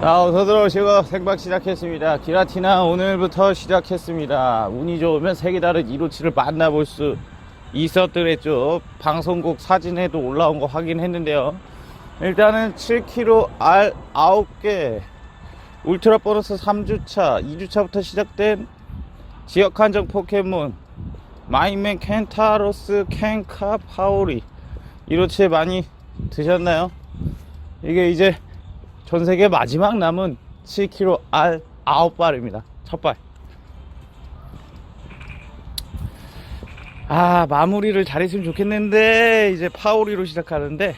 자, 어서 들어오시고 생방 시작했습니다. 기라티나 오늘부터 시작했습니다. 운이 좋으면 색이 다른 이로치를 만나볼 수 있었더랬죠. 방송국 사진에도 올라온 거 확인했는데요. 일단은 7kg 알 9개, 울트라 보너스 3주차, 2주차부터 시작된 지역 한정 포켓몬, 마이맨 켄타로스, 켄카, 파오리. 이로치 많이 드셨나요? 이게 이제 전 세계 마지막 남은 7kg 알 9발입니다. 첫 발. 아, 마무리를 잘했으면 좋겠는데, 이제 파오리로 시작하는데,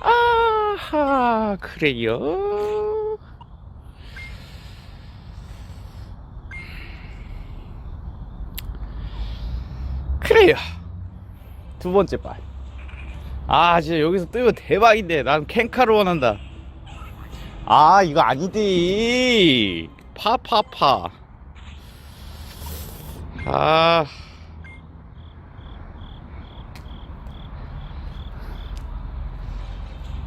아하, 그래요. 그래요. 두 번째 발. 아, 진짜 여기서 뜨면 대박인데, 난 캔카를 원한다. 아 이거 아니디 파파파. 아.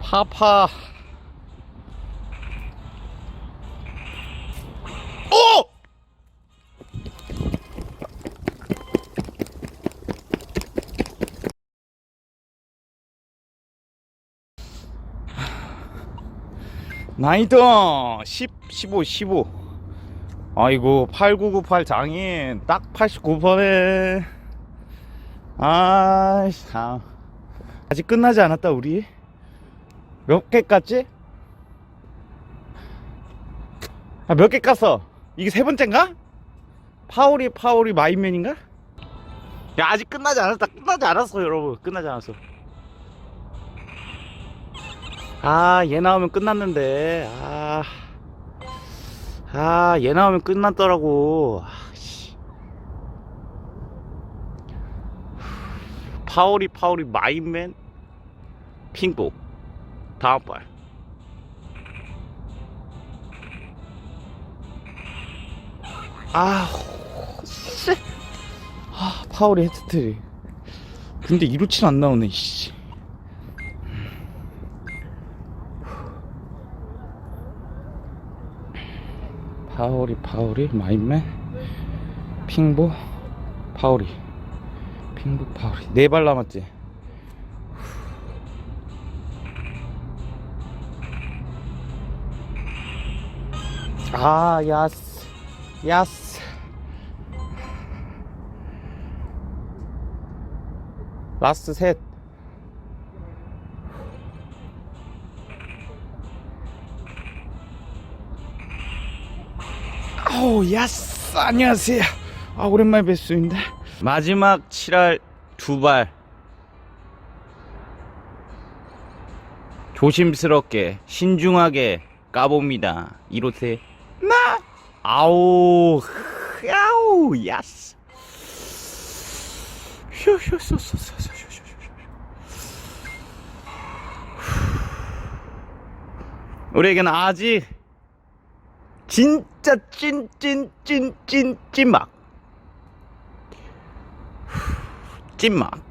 파파. 오! 나이도 10, 15, 15. 아이고, 8998 장인. 딱 89번에. 아이, 참. 아직 끝나지 않았다, 우리. 몇 개 깠지? 아, 몇 개 깠어? 이게 세 번째인가? 파오리, 파오리 마인맨인가? 야, 아직 끝나지 않았다. 끝나지 않았어, 여러분. 끝나지 않았어. 아, 얘 나오면 끝났는데. 아. 아, 얘 나오면 끝났더라고. 아, 씨. 파오리, 파오리, 마인맨, 핑보. 다음 발. 아, 씨. 아, 파오리 헤트트리. 근데 이로치는 안 나오네, 씨. 파오리 파오리 마인맨 핑보 파오리. 핑보 파오리. 네 발 남았지? 아 야스 야스. 라스트 셋 아우 야스 안녕하세요. 아 오랜만에 뵙수인데. 마지막 7할 두발. 조심스럽게 신중하게 까봅니다. 이로테 나! 아우 아우 야스. 휴휴휴휴휴휴 우리에게는 아직 진짜 찐 찐 찐 찐 찐막. 찐막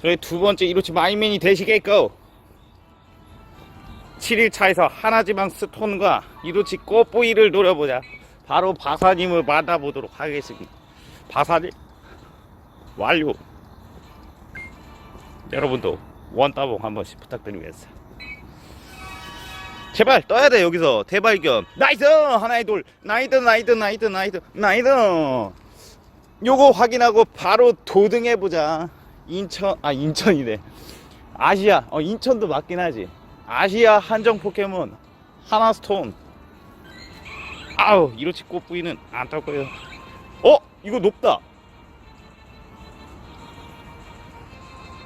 저희 두 번째 이로치 마이맨이 되시겠고 7일 차에서 하나지방 스톤과 이로치 꽃보이를 노려보자. 바로 바사님을 만나보도록 하겠습니다. 바사님 완료. 여러분도 원따봉 한 번씩 부탁드리겠습니다. 제발 떠야 돼 여기서. 대발견. 나이스! 하나의 돌. 나이드 나이드 나이드 나이드 나이드 요거 확인하고 바로 도등해보자 인천 아 인천이네. 아시아 어 인천도 맞긴 하지. 아시아 한정 포켓몬 하나스톤. 아우 이로치 꽃부이는 안딸 거예요. 어? 이거 높다.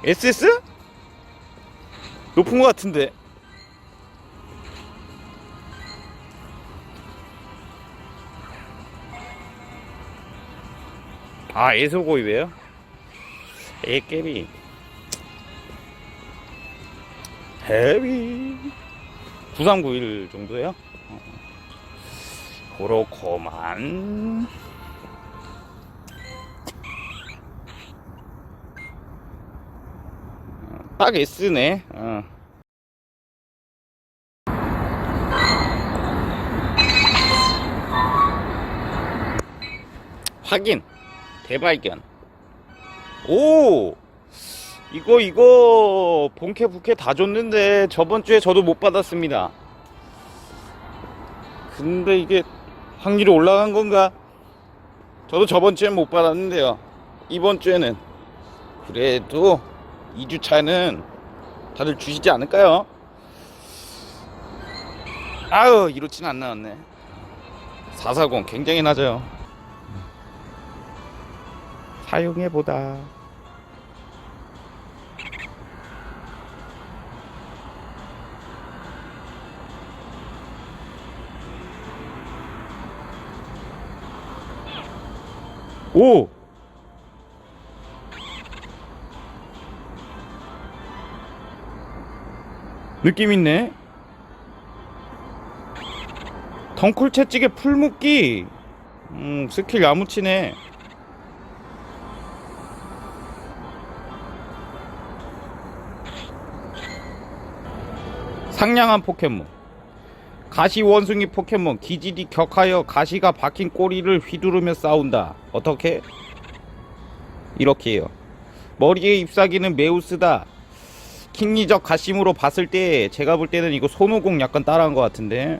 SS 높은 것 같은데. 아 애소고입이에요? 애깨비 헤비 9391 정도요? 어. 그렇고만 어, 딱 S네 어. 확인 대발견 오! 이거 이거 본캐 부캐 다 줬는데 저번 주에 저도 못 받았습니다. 근데 이게 확률이 올라간 건가? 저도 저번 주엔 못 받았는데요. 이번 주에는. 그래도 2주차는 다들 주시지 않을까요? 아유 이렇지는 안 나왔네. 440 굉장히 낮아요 사용해보다 오! 느낌 있네. 덩쿨 채찍에 풀 묶기. 음, 스킬 야무치네. 상냥한 포켓몬. 가시 원숭이 포켓몬 기질이 격하여 가시가 박힌 꼬리를 휘두르며 싸운다. 어떻게? 이렇게요. 머리에 잎사귀는 매우 쓰다. 킹리적 가심으로 봤을 때 제가 볼 때는 이거 손오공 약간 따라한 것 같은데.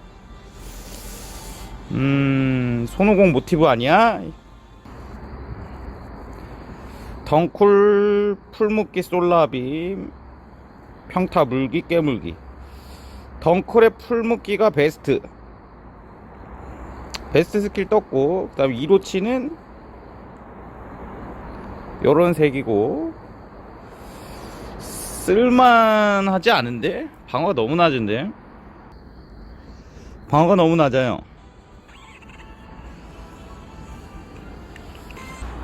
음, 손오공 모티브 아니야? 덩쿨 풀묶기 솔라빔 평타 물기 깨물기 덩쿨의 풀묶기가 베스트 베스트 스킬 떴고 그 다음 이로치는 요런 색이고 쓸만하지 않은데? 방어가 너무 낮은데? 방어가 너무 낮아요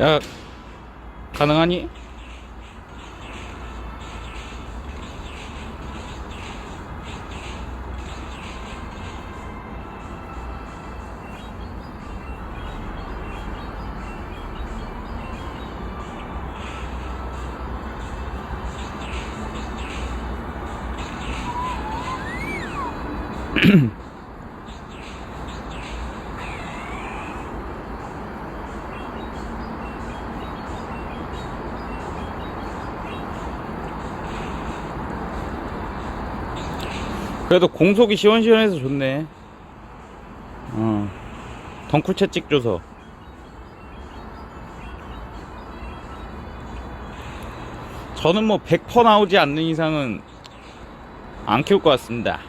야 가능하니? 그래도 공속이 시원시원해서 좋네. 어. 덩쿨 채찍 줘서. 저는 뭐 100% 나오지 않는 이상은 안 키울 것 같습니다.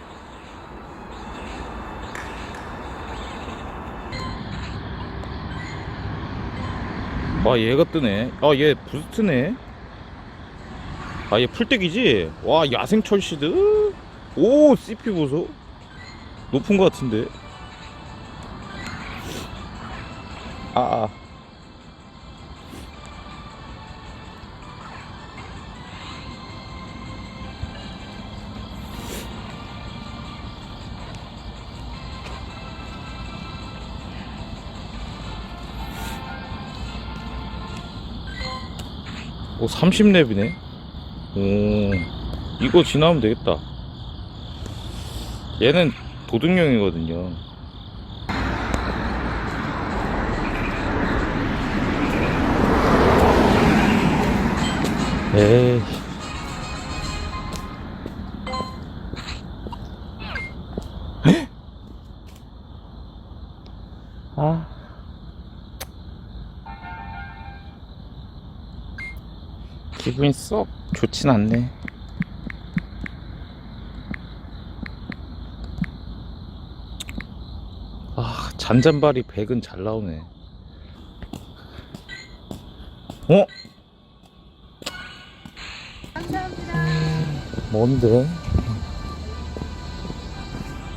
와, 얘가 뜨네. 아, 얘 부스트네. 아, 얘 풀떼기지? 와, 야생 철시드? 오 CP 보소 높은 것 같은데 아, 아. 오 30렙이네 오 이거 지나면 되겠다 얘는 도둑용이거든요. 기분이 썩 좋진 않네. 아, 잔잔바리 100은 잘 나오네. 어? 뭔데?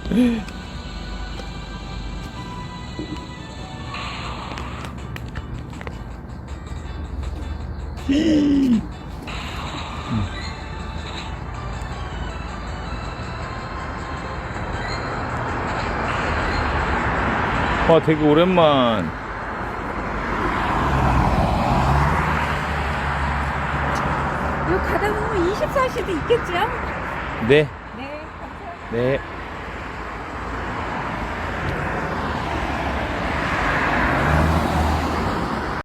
와 되게 오랜만 이거 가다 보면 24시도 있겠죠? 네 네, 감사합니다. 네.